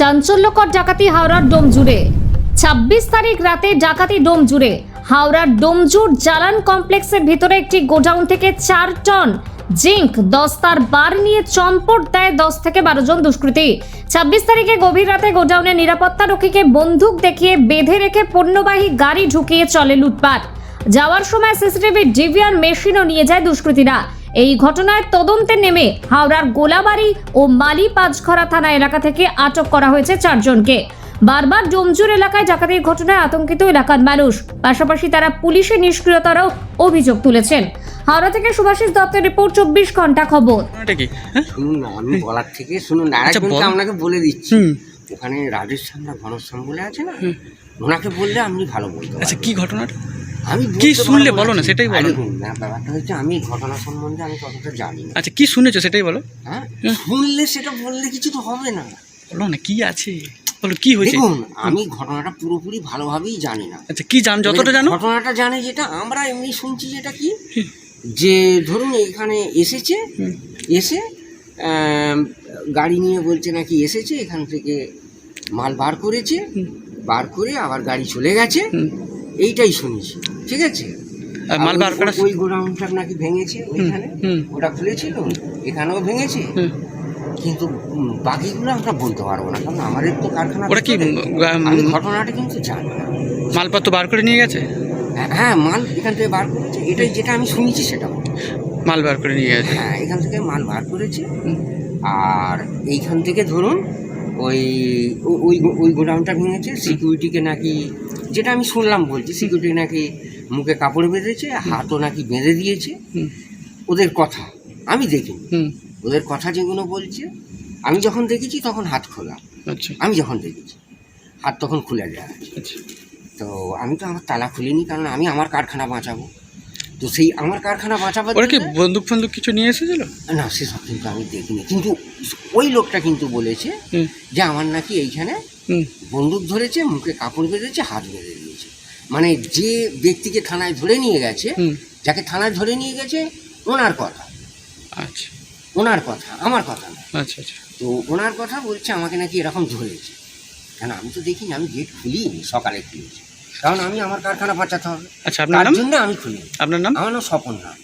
চাঞ্চল্যকর ডাকাতি হাওড়ার ডোম জুড়ে ছাব্বিশ তারিখ রাতে ডাকাতি ডোম জুড়ে হাওড়ার ডোমজুর জালান কমপ্লেক্সের ভিতরে একটি গোডাউন থেকে চার টন জিঙ্ক দস্তার বার নিয়ে চম্পট দেয় দশ থেকে বারো জন দুষ্কৃতী। ছাব্বিশ তারিখে গভীর রাতে গোডাউনে নিরাপত্তা রক্ষীকে বন্দুক দেখিয়ে বেঁধে রেখে পণ্যবাহী গাড়ি ঢুকিয়ে চলে লুটপাট। যাওয়ার সময় সিসিটিভি ডিভিআর মেশিনও নিয়ে যায় দুষ্কৃতীরা। এই ঘটনায় তদন্তে নেমে হাওড়ার গোলাবাড়ি ও মালি পাঁচঘরা থানা এলাকা থেকে আটক করা হয়েছে চারজনকে। বারবার জমজুর এলাকায় ডাকাতির ঘটনায় আতঙ্কিত এলাকার মানুষ। পাশাপাশি তারা পুলিশের নিষ্ক্রিয়তারও অভিযোগ তুলেছেন। হাওড়া থেকে সুভাষিস দত্তের রিপোর্ট চব্বিশ ঘণ্টা খবর। এটা কি? হ্যাঁ? শুনুন না আমি বলার থেকে শুনুন আচ্ছা, আরেকজনকে আপনাকে বলে দিচ্ছি। ওখানে রাজেশ ঘনশ্যাম বলে আছে না? ওনাকে বললে আপনি ভালো বলতে আচ্ছা কি ঘটনাটা? আমি কি শুনলে বলো না, সেটাই বলো। আরে ব্যাপারটা হচ্ছে আমি ঘটনা সম্বন্ধে আমি ততটা জানি না। আচ্ছা কি শুনেছো সেটাই বলো। হ্যাঁ শুনলে সেটা বললে কিছু তো হবে না। বলো না কি আছে? বলো কি হয়েছে? দেখুন আমি ঘটনাটা পুরোপুরি ভালোভাবেই জানি না। আচ্ছা কি জান যতটা জানো? ঘটনাটা জানে যেটা আমরা এমনি শুনছি যেটা কি? যে ধরুন এখানে এসেছে এসে গাড়ি নিয়ে বলছে নাকি এসেছে এখান থেকে মাল বার করেছে বার করে আবার গাড়ি চলে গেছে। এইটাই শুনেছি। ঠিক আছে? মাল বার ওই- করা ওই গোডাউনটা নাকি ভেঙেছে ওইখানে। ওটা খুলেছিল এখানেও ভেঙেছে। কিন্তু বাকিগুলো আমরা বলতে পারব না কারণ আমাদের তো কারখানা ওরা কি, ঘটনাটা কিন্তু জানি না। মালপত্র বার করে নিয়ে গেছে? হ্যাঁ, হ্যাঁ মাল এখান থেকে বার করেছে এটাই যেটা আমি শুনেছি সেটা মাল বার করে নিয়ে গেছে? হ্যাঁ এখান থেকে মাল বার করেছে। আর এইখান থেকে ধরুন ওই ওই ওই গোডাউনটা ভেঙেছে সিকিউরিটিকে নাকি যেটা আমি শুনলাম বলছি সিকিউরিটি নাকি মুখে কাপড় বেঁধেছে হাতও নাকি বেঁধে দিয়েছে। ওদের কথা আমি দেখিনি। ওদের কথা যেগুলো বলছে আমি যখন দেখেছি তখন হাত খোলা। আচ্ছা। আমি যখন দেখেছি হাত তখন খুলে যায় আচ্ছা। তো আমি তো আমার তালা খুলিনি কারণ আমি আমার কারখানা বাঁচাবো। তো সেই আমার কারখানা বাঁচাবার ওরা কি বন্দুক ফন্দুক কিছু নিয়ে এসেছিল? না সেসব কিন্তু আমি দেখিনি। কিন্তু ওই লোকটা কিন্তু বলেছে যে আমার নাকি এইখানে বন্দুক ধরেছে মুখে কাপড় বেঁধেছে হাত বেঁধে দিয়েছে। মানে যে ব্যক্তিকে থানায় ধরে নিয়ে গেছে যাকে থানায় ধরে নিয়ে গেছে ওনার কথা। আচ্ছা। ওনার কথা আমার কথা না। আচ্ছা আচ্ছা। তো ওনার কথা বলছে আমাকে নাকি এরকম ধরেছে। কেন আমি তো দেখিনি আমি গেট খুলিনি সকালে খুলেছি কারণ আমি আমার কারখানা বাঁচাতে হবে। আচ্ছা আপনার নাম? জন্য আমি খুলি। আপনার নাম? আমার নাম স্বপন নাথ